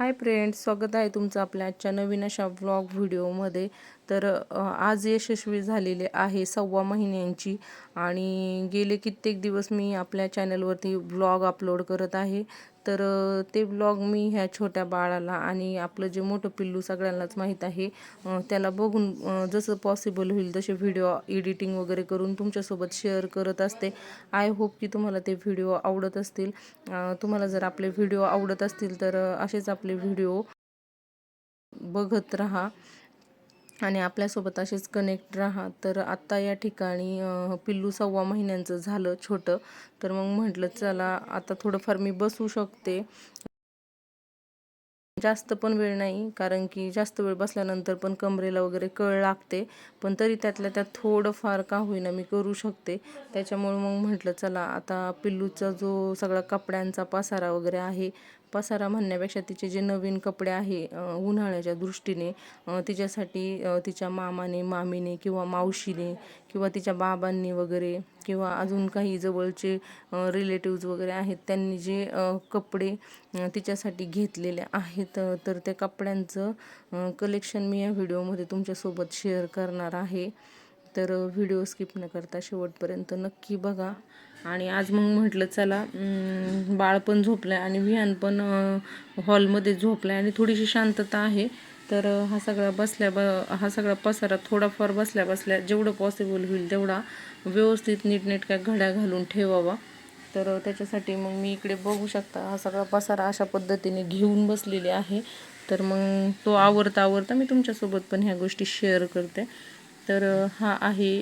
Hi friends स्वागत आहे तुमचं आपल्या आजच्या नवीन अशा व्लॉग व्हिडिओमध्ये तर आज यशस्वी झालेले आहे सव्वा महिन्यांची आणि गेले कित्येक दिवस मी आपल्या चॅनलवरती व्लॉग अपलोड करत आहे. तर ते व्लॉग मी ह्या छोट्या बाळाला आणि आपलं जे मोठं पिल्लू सगळ्यांनाच माहीत आहे त्याला बघून जसं पॉसिबल होईल तसे व्हिडिओ एडिटिंग वगैरे करून तुमच्यासोबत शेअर करत असते. आय होप की तुम्हाला ते व्हिडिओ आवडत असतील. तुम्हाला जर आपले व्हिडिओ आवडत असतील तर असेच आपले व्हिडिओ बघत राहा. आणि आपल्यासोबत असेच कनेक्ट राहा. तर आत्ता या ठिकाणी पिल्लू सव्वा महिन्यांचं झालं छोटं. तर मग म्हटलं चला आता थोडंफार मी बसू शकते. जास्त पण वेळ नाही कारण की जास्त वेळ बसल्यानंतर पण कमरेला वगैरे कळ लागते. पण तरी त्यातल्या त्यात थोडंफार का होईना मी करू शकते. त्याच्यामुळे मग म्हटलं चला आता पिल्लूचा जो सगळा कपड्यांचा पसारा वगैरे आहे पसारा म्हणण्यापेक्षा तिचे जे नवीन कपडे आहे उन्हाळ्याच्या दृष्टीने तिच्यासाठी तिच्या मामाने मामीने किंवा मावशीने किंवा तिच्या बाबांनी वगैरे किंवा अजून काही जवळचे रिलेटिव्ज वगैरे आहेत त्यांनी जे कपडे तिच्यासाठी घेतलेले आहेत तर त्या कपड्यांचं कलेक्शन मी या व्हिडिओमध्ये तुमच्यासोबत शेअर करणार आहे. तर व्हिडिओ स्किप न करता शेवटपर्यंत नक्की बघा. आणि आज मग म्हटलं चला बाळ पण झोपलं आहे आणि विहान पण हॉलमध्ये झोपलं आहे आणि थोडीशी शांतता आहे. तर हा सगळा बसल्या ब हा सगळा पसारा थोडाफार बसल्या बसल्या जेवढं पॉसिबल होईल तेवढा व्यवस्थित नीटनेटक्या घड्या घालून ठेवावा. तर त्याच्यासाठी मग मी इकडे बघू शकता हा सगळा पसारा अशा पद्धतीने घेऊन बसलेली आहे. तर मग तो आवरता आवरता मी तुमच्यासोबत पण ह्या गोष्टी शेअर करते. तर हा आहे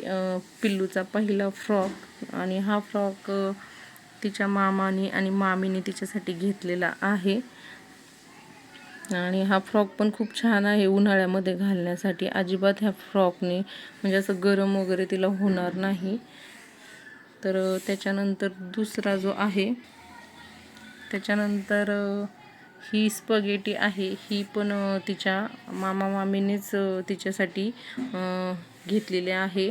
पिल्लूचा पहिला फ्रॉक आणि हा फ्रॉक तिच्या मामाने आणि मामीने तिच्यासाठी घेतलेला आहे. आणि हा फ्रॉक पण खूप छान आहे उन्हाळ्यामध्ये घालण्यासाठी. अजिबात ह्या फ्रॉकने म्हणजे असं गरम वगैरे तिला होणार नाही. तर त्याच्यानंतर दुसरा जो आहे त्याच्यानंतर ही स्पगेटी आहे ही पण तिच्या मामा मामीनेच तिच्यासाठी घेतलेले आहे.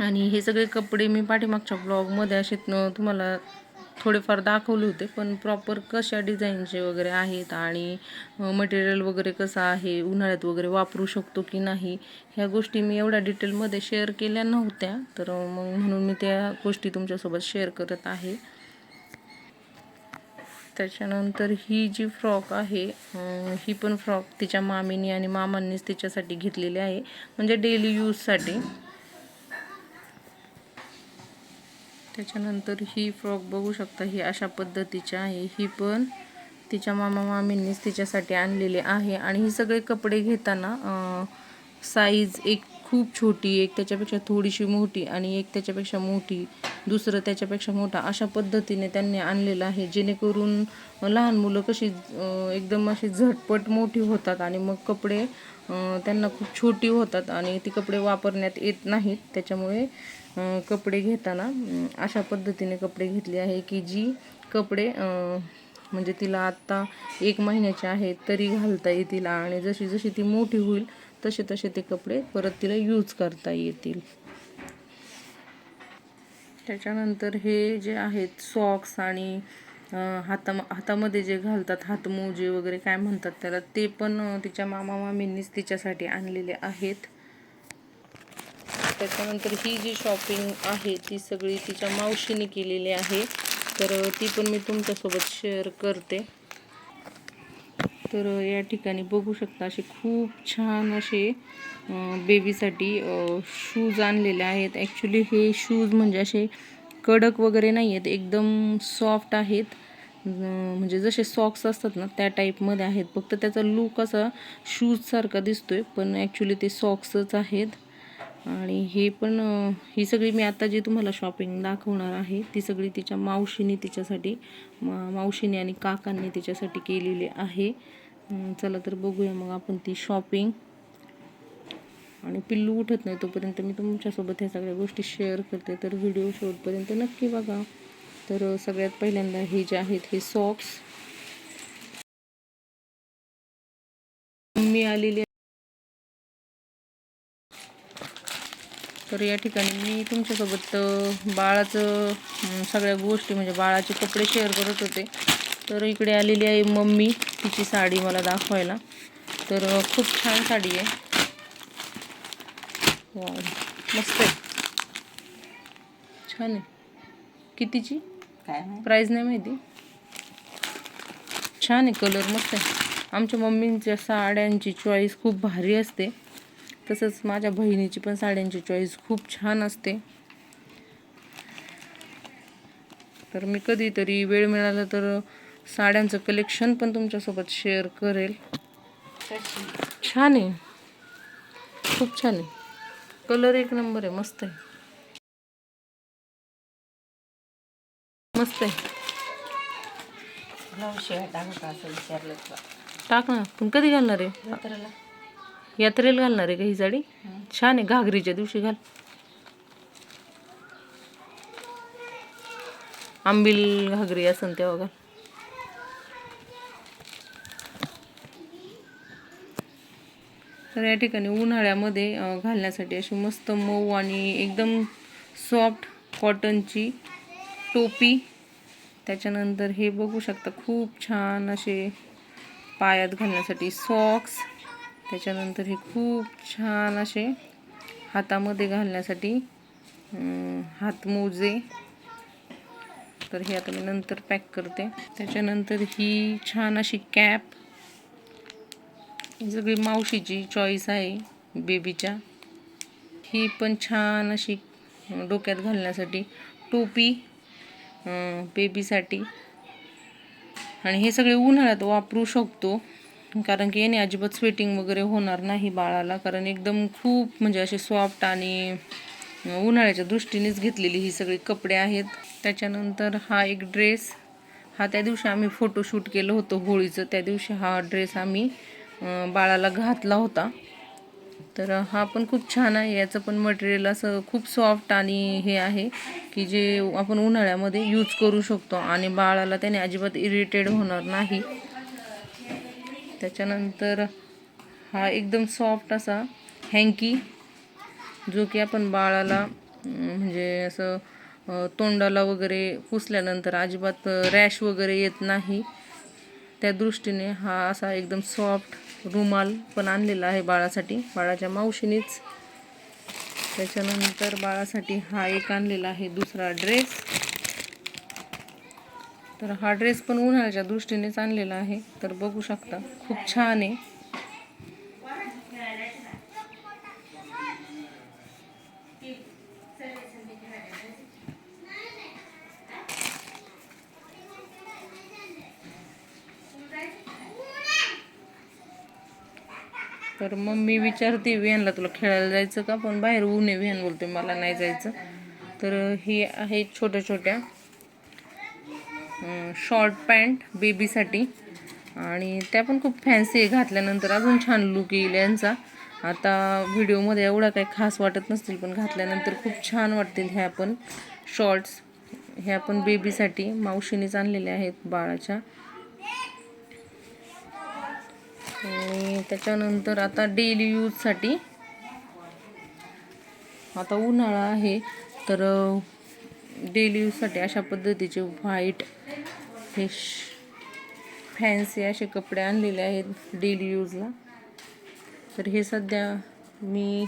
आणि हे सगळे कपडे मी पाठीमागच्या ब्लॉगमध्ये असे तुम्हाला थोडेफार दाखवले होते पण प्रॉपर कशा डिझाईनचे वगैरे आहेत आणि मटेरियल वगैरे कसं आहे उन्हाळ्यात वगैरे वापरू शकतो की नाही ह्या गोष्टी मी एवढ्या डिटेलमध्ये शेअर केल्या नव्हत्या. तर मग म्हणून मी त्या गोष्टी तुमच्यासोबत शेअर करत आहे. त्याच्यानंतर ही जी फ्रॉक आहे ही पण फ्रॉक तिच्या मामीनी आणि मामांनीच तिच्यासाठी घेतलेली आहे. म्हणजे डेली यूजसाठी. त्याच्यानंतर ही फ्रॉक बघू शकता ही अशा पद्धतीची आहे. ही पण तिच्या मामा मामींनीच तिच्यासाठी आणलेली आहे. आणि ही सगळे कपडे घेताना साईज एक खूप छोटी एक त्याच्यापेक्षा थोडीशी मोठी आणि एक त्याच्यापेक्षा मोठी दुसरं त्याच्यापेक्षा मोठा अशा पद्धतीने त्यांनी आणलेलं आहे जेणेकरून लहान मुलं कशी एकदम अशी झटपट मोठी होतात आणि मग कपडे त्यांना खूप छोटी होतात आणि ती कपडे वापरण्यात येत नाहीत. त्याच्यामुळे कपडे घेताना अशा पद्धतीने कपडे घेतले आहे की जी कपडे म्हणजे तिला आत्ता एक महिन्याचे आहेत तरी घालता येतील आणि जशी जशी ती मोठी होईल तसे तसे ते कपडे परत तिला यूज करता येतील. त्याच्यानंतर हे जे आहेत सॉक्स आणि हाता हातामध्ये जे घालतात हातमोजे वगैरे काय म्हणतात त्याला ते पण तिच्या मामा मामींनीच तिच्यासाठी आणलेले आहेत. त्याच्यानंतर ही जी शॉपिंग आहे ती सगळी तिच्या मावशीने केलेली आहे. तर ती पण मी तुमच्यासोबत शेअर करते. तर या ठिकाणी बघू शकता असे खूप छान असे बेबीसाठी शूज आणलेले आहेत. ॲक्च्युली हे शूज म्हणजे असे कडक वगैरे नाही आहेत एकदम सॉफ्ट आहेत. म्हणजे जसे सॉक्स असतात ना त्या टाईपमध्ये आहेत. फक्त त्याचा लुक असा शूजसारखा दिसतो आहे पण ॲक्च्युली ते सॉक्सच आहेत. आणि हे पण ही सगळी मी आता जी तुम्हाला शॉपिंग दाखवणार आहे ती सगळी तिच्या मावशीने तिच्यासाठी मा मावशीने आणि काकांनी तिच्यासाठी केलेली आहे. चला तर बघूया मग आपण ती शॉपिंग आणि पिल्लू उठत नाही तोपर्यंत मी तुमच्यासोबत ह्या सगळ्या गोष्टी शेअर करते. तर व्हिडिओ शेवटपर्यंत नक्की बघा. तर सगळ्यात पहिल्यांदा हे जे आहेत हे सॉक्स मी आलेली तर या ठिकाणी मी तुमच्यासोबत बाळाचं सगळ्या गोष्टी म्हणजे बाळाचे कपडे शेअर करत होते. तर इकडे आलेली आहे मम्मी तिची साडी मला दाखवायला. तर खूप छान साडी आहे. मस्त आहे. छान आहे. कितीची? काय? प्राईज नाही माहिती. छान आहे कलर मस्त आहे. आमच्या मम्मींच्या साड्यांची चॉईस खूप भारी असते. तसंच माझ्या बहिणीची पण साड्यांची चॉईस खूप छान असते. तर मी कधीतरी वेळ मिळाला तर साड्यांचं कलेक्शन पण तुमच्यासोबत शेअर करेल? छान आहे. खूप छान आहे. कलर एक नंबर आहे. मस्त आहे. मस्त आहे. टाक ना. पण कधी घालणार आहे? यात्रेला? घालणार आहे का ही साडी? छान आहे. घागरीच्या दिवशी घाल. आंबील घागरी असन तेव्हा घाल. तर या ठिकाणी उन्हाळ्यामध्ये घालण्यासाठी अशी मस्त मऊ आणि एकदम सॉफ्ट कॉटनची टोपी. त्याच्यानंतर हे बघू शकता खूप छान असे पायात घालण्यासाठी सॉक्स त्याच्यानंतर हे खूप छान असे हातामध्ये घालण्यासाठी हातमोजे. तर हे आता मी नंतर पॅक करते. त्याच्यानंतर ही छान अशी कॅप ही सगळी मावशीची चॉईस आहे बेबीच्या ही पण छान अशी डोक्यात घालण्यासाठी टोपी बेबीसाठी आणि हे सगळे उन्हाळ्यात वापरू शकतो कारण की याने अजिबात स्वेटिंग वगैरे होणार नाही बाळाला कारण एकदम खूप म्हणजे असे सॉफ्ट आणि उन्हाळ्याच्या दृष्टीनेच घेतलेली ही सगळी कपडे आहेत. त्याच्यानंतर हा एक ड्रेस हा त्या दिवशी आम्ही फोटोशूट केलं होतं होळीचं. त्या दिवशी हा ड्रेस आम्ही बाळाला घातला होता. तर हा पण खूप छान आहे. याचं पण मटेरियल असं खूप सॉफ्ट आणि हे आहे की जे आपण उन्हाळ्यामध्ये यूज करू शकतो आणि बाळाला त्याने अजिबात इरिटेड होणार नाही. त्याच्यानंतर हा एकदम सॉफ्ट असा हँकी जो की आपण बाळाला म्हणजे असं तोंडाला वगैरे पुसल्यानंतर अजिबात रॅश वगैरे येत नाही. त्या दृष्टीने हा असा एकदम सॉफ्ट रुमाल पण आणलेला आहे बाळासाठी. बाळाच्या मावशीनेच. त्याच्यानंतर बाळासाठी हा एक आणलेला आहे दुसरा ड्रेस. तर हा ड्रेस पण उन्हाळ्याच्या दृष्टीनेच आणलेला आहे. तर बघू शकता खूप छान आहे. तर मम्मी विचारते विहानला तुला खेळायला जायचं का? पण बाहेर ऊन आहे विहान बोलते मला नाही जायचं. तर हे आहे छोट्या छोट्या शॉर्ट पॅन्ट बेबीसाठी आणि त्या पण खूप फॅन्सी आहे घातल्यानंतर. अजून छान लुक येईल यांचा. आता व्हिडिओमध्ये एवढा काही खास वाटत नसतील पण घातल्यानंतर खूप छान वाटतील ह्या पण शॉर्ट्स ह्या पण बेबीसाठी मावशीनेच आणलेल्या आहेत बाळाच्या. आणि त्याच्यानंतर आता डेली यूजसाठी आता उन्हाळा आहे तर डेली यूजसाठी अशा पद्धतीचे व्हाईट हे फॅन्सी असे कपडे आणलेले आहेत डेली यूजला तर हे सध्या मी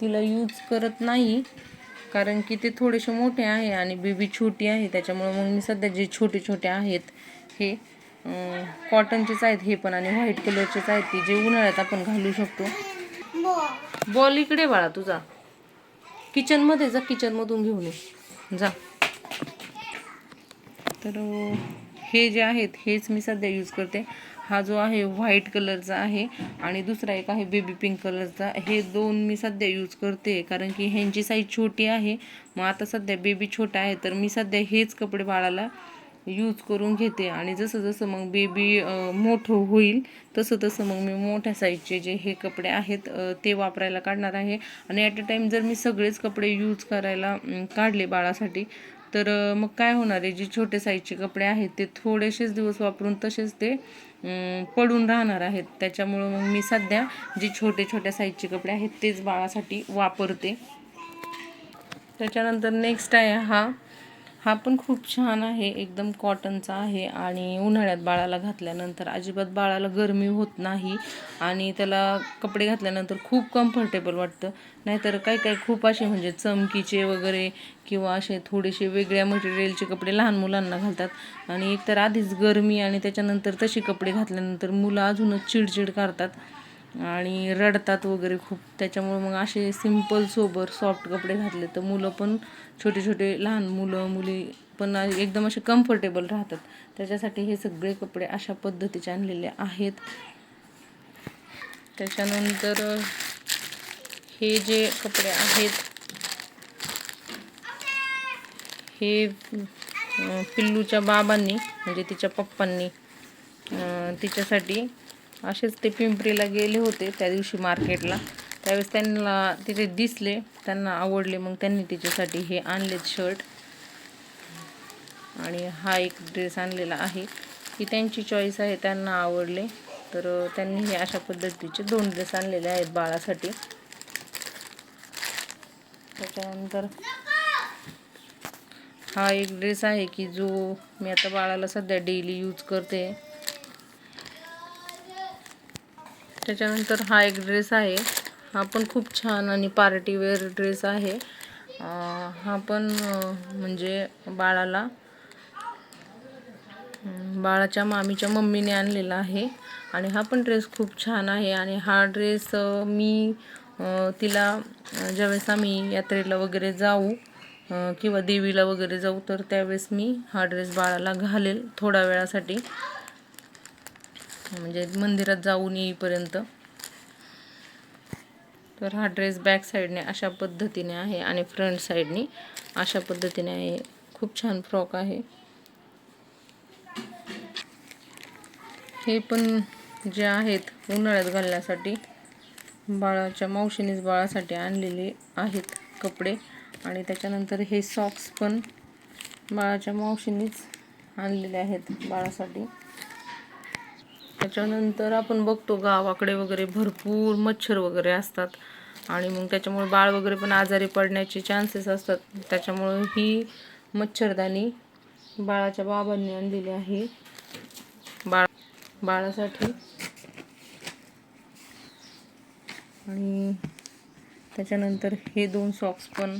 तिला यूज करत नाही कारण की ते थोडेसे मोठे आहे आणि बेबी छोटी आहे त्याच्यामुळे मग मी सध्या जे छोटे छोटे आहेत हे कॉटनचेच आहेत हे पण आणि व्हाईट कलरचेच आहेत की जे उन्हाळ्यात आपण घालू शकतो. बॉल इकडे बाळा तुझा. किचनमध्ये जा किचनमधून घेऊन ये. जा. तर हे जे आहेत हेच मी सध्या यूज करते. हा जो आहे व्हाईट कलरचा आहे आणि दुसरा एक आहे बेबी पिंक कलरचा हे दोन मी सध्या यूज करते कारण की ह्यांची साईज छोटी आहे. मग आता सध्या बेबी छोटा आहे तर मी सध्या हेच कपडे बाळाला यूज करून घेते. आणि जसं जसं मग बेबी मोठं होईल तसं तसं मग मी मोठ्या साईजचे जे हे कपडे आहेत ते वापरायला काढणार आहे. आणि ॲट अ टाईम जर मी सगळेच कपडे यूज करायला काढले बाळासाठी तर मग काय होणार आहे? जे छोटे साईजचे कपडे आहेत ते थोडेसेच दिवस वापरून तसेच ते पडून राहणार आहेत. त्याच्यामुळं मग मी सध्या जे छोटे छोट्या साईजचे कपडे आहेत तेच बाळासाठी वापरते. त्याच्यानंतर नेक्स्ट आहे हा हा पण खूप छान आहे. एकदम कॉटनचा आहे आणि उन्हाळ्यात बाळाला घातल्यानंतर अजिबात बाळाला गरमी होत नाही आणि त्याला कपडे घातल्यानंतर खूप कम्फर्टेबल वाटतं. नाहीतर काही काही खूप असे म्हणजे चमकीचे वगैरे किंवा असे थोडेसे वेगळ्या मटेरियलचे कपडे लहान मुलांना घालतात. आणि एकतर आधीच गरमी आणि त्याच्यानंतर तसे कपडे घातल्यानंतर मुलं अजूनच चिडचिड करतात. आणि रडतात वगैरे खूप. त्याच्यामुळे मग असे सिंपल सोबर सॉफ्ट कपडे घातले तर मुलं पण छोटे छोटे लहान मुलं मुली पण एकदम असे कम्फर्टेबल राहतात. त्याच्यासाठी हे सगळे कपडे अशा पद्धतीचे आणलेले आहेत. त्याच्यानंतर हे जे कपडे आहेत हे पिल्लूच्या बाबांनी म्हणजे तिच्या पप्पांनी तिच्यासाठी असेच ते पिंपरीला गेले होते त्या दिवशी मार्केटला. त्यावेळेस त्यांना तिथे दिसले त्यांना आवडले मग त्यांनी तिच्यासाठी हे आणलेत शर्ट आणि हा एक ड्रेस आणलेला आहे. ही त्यांची चॉईस आहे त्यांना आवडले. तर त्यांनी हे अशा पद्धतीचे दोन ड्रेस आणलेले आहेत बाळासाठी. त्याच्यानंतर हा एक ड्रेस आहे की जो मी आता बाळाला सध्या डेली यूज करते. त्याच्यानंतर हा एक ड्रेस आहे. हा पण खूप छान आणि पार्टीवेअर ड्रेस आहे. हा पण म्हणजे बाळाला बाळाच्या मामीच्या मम्मीने आणलेला आहे. आणि हा पण ड्रेस खूप छान आहे. आणि हा ड्रेस मी तिला ज्यावेळेस आम्ही यात्रेला वगैरे जाऊ किंवा देवीला वगैरे जाऊ तर त्यावेळेस मी हा ड्रेस बाळाला घालेल थोड्या वेळासाठी. म्हणजे मंदिरात जाऊन येईपर्यंत. तर हा ड्रेस बॅक साईडने अशा पद्धतीने आहे आणि फ्रंट साईडने अशा पद्धतीने आहे. खूप छान फ्रॉक आहे. हे पण जे आहेत उन्हाळ्यात घालण्यासाठी बाळाच्या मावशीनेच बाळासाठी आणलेले आहेत कपडे. आणि त्याच्यानंतर हे सॉक्स पण बाळाच्या मावशीनेच आणलेले आहेत बाळासाठी. त्याच्यानंतर आपण बघतो गावाकडे वगैरे भरपूर मच्छर वगैरे असतात. आणि मग त्याच्यामुळे बाळ वगैरे पण आजारी पडण्याचे चान्सेस असतात. त्याच्यामुळे ही मच्छरदाणी बाळाच्या बाबांनी आणलेली आहे. बाळ बाळासाठी. आणि त्याच्यानंतर हे दोन सॉक्स पण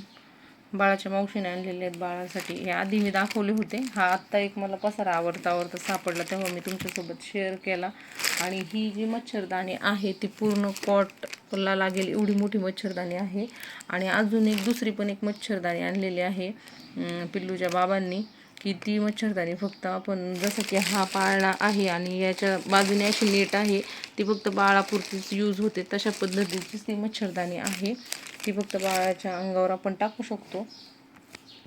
बाळाच्या मावशीने आणलेले आहेत बाळासाठी. हे आधी मी दाखवले होते. हा आत्ता एक मला पसारा आवडता आवडता सापडला तेव्हा मी तुमच्यासोबत शेअर केला. आणि ही जी मच्छरदाणी आहे ती पूर्ण कॉटला लागेल एवढी मोठी मच्छरदाणी आहे. आणि अजून एक दुसरी पण एक मच्छरदाणी आणलेली आहे पिल्लूच्या बाबांनी की ती मच्छरदाणी फक्त आपण जसं की हा पाळणा आहे आणि याच्या बाजूने अशी नेट आहे ती फक्त बाळापुरतीच यूज होते तशा पद्धतीचीच ती मच्छरदाणी आहे. ती फक्त बाळाच्या अंगावर आपण टाकू शकतो.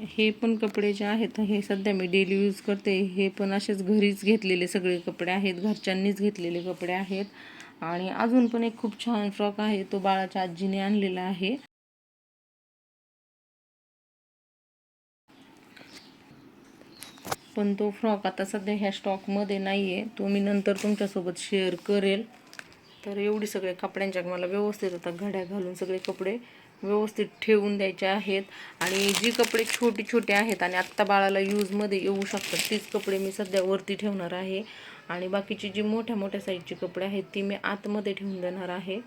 हे पण कपडे जे आहेत हे सध्या मी डेली यूज करते. हे पण असेच घरीच घेतलेले सगळे कपडे आहेत. घरच्यांनीच घेतलेले कपडे आहेत. आणि अजून पण एक खूप छान फ्रॉक आहे तो बाळाच्या आजीने आणलेला आहे. पण तो फ्रॉक आता सध्या ह्या स्टॉकमध्ये नाही आहे तो मी नंतर तुमच्यासोबत शेअर करेल. तर एवढी सगळे कपड्यांच्या मला व्यवस्थित आता घड्या घालून सगळे कपडे व्यवस्थित ठेवून द्यायचे आहेत. आणि जी कपडे छोटे छोटे आहेत आणि आत्ता बाळाला यूजमध्ये येऊ शकतात तीच कपडे मी सध्या वरती ठेवणार आहे. आणि बाकीची जी मोठ्या मोठ्या साईजची कपडे आहेत ती मी आतमध्ये ठेवून देणार आहे.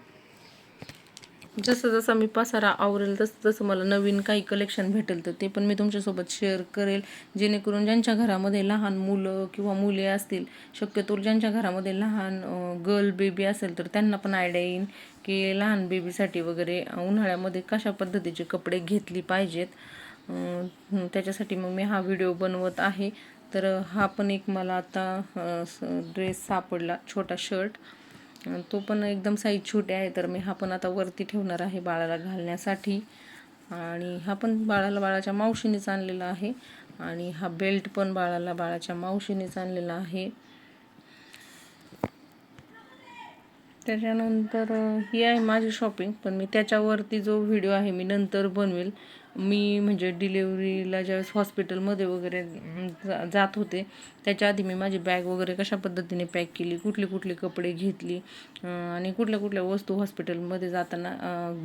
जसं जसं मी पसारा आवरेल तसं तसं मला नवीन काही कलेक्शन भेटेल तर ते पण मी तुमच्यासोबत शेअर करेल. जेणेकरून ज्यांच्या घरामध्ये लहान मुलं किंवा मुले असतील शक्यतो ज्यांच्या घरामध्ये लहान गर्ल बेबी असेल तर त्यांना पण आयडिया येईल की लहान बेबीसाठी वगैरे उन्हाळ्यामध्ये कशा पद्धतीचे कपडे घेतली पाहिजेत? त्याच्यासाठी मग मी हा व्हिडिओ बनवत आहे. तर हा पण एक मला आता ड्रेस सापडला छोटा शर्ट तो पण एकदम साईज छोटे आहे. तर मी हा पण आता वरती ठेवणार आहे बाळाला घालण्यासाठी. आणि हा पण बाळाला बाळाच्या मावशीनेच आणलेला आहे. आणि हा बेल्ट पण बाळाला बाळाच्या मावशीनेच आणलेला आहे. त्याच्यानंतर ही आहे माझी शॉपिंग पण मी त्याच्यावरती जो व्हिडिओ आहे मी नंतर बनवेल. मी म्हणजे डिलेवरीला ज्यावेळेस हॉस्पिटलमध्ये वगैरे जा- जात होते त्याच्या आधी मी माझी बॅग वगैरे कशा पद्धतीने पॅक केली कुठले कुठले कपडे घेतली आणि कुठल्या कुठल्या वस्तू हॉस्पिटलमध्ये जाताना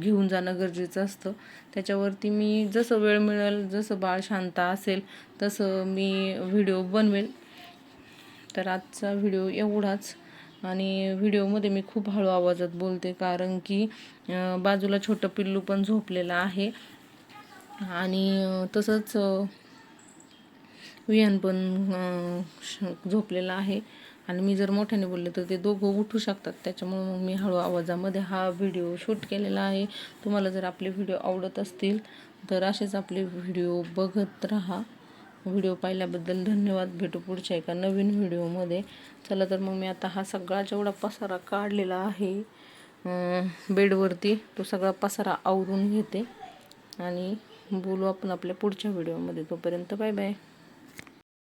घेऊन जाणं गरजेचं असतं. त्याच्यावरती मी जसं वेळ मिळेल जसं बाळ शांत असेल तसं मी व्हिडिओ बनवेल. तर आजचा व्हिडिओ एवढाच. आणि व्हिडिओमध्ये मी खूप हळू आवाजात बोलते कारण की बाजूला छोटं पिल्लू पण झोपलेलं आहे. आणि तसंच अं, विहान पण श- झोपलेला आहे. आणि मी जर मोठ्याने बोलले तर ते दोघं उठू शकतात. त्याच्यामुळे मग मी हळू आवाजामध्ये हा व्हिडिओ शूट केलेला आहे. तुम्हाला जर आपले व्हिडिओ आवडत असतील तर असेच आपले व्हिडिओ बघत राहा. व्हिडिओ पाहिल्याबद्दल धन्यवाद. भेटू पुढच्या एका नवीन व्हिडिओमध्ये. चला तर मग मी आता हा सगळा जेवढा पसारा काढलेला आहे बेडवरती तो सगळा पसारा आवरून घेते. आणि बोलू आपण आपल्या पुढच्या व्हिडिओमध्ये. तोपर्यंत बाय बाय.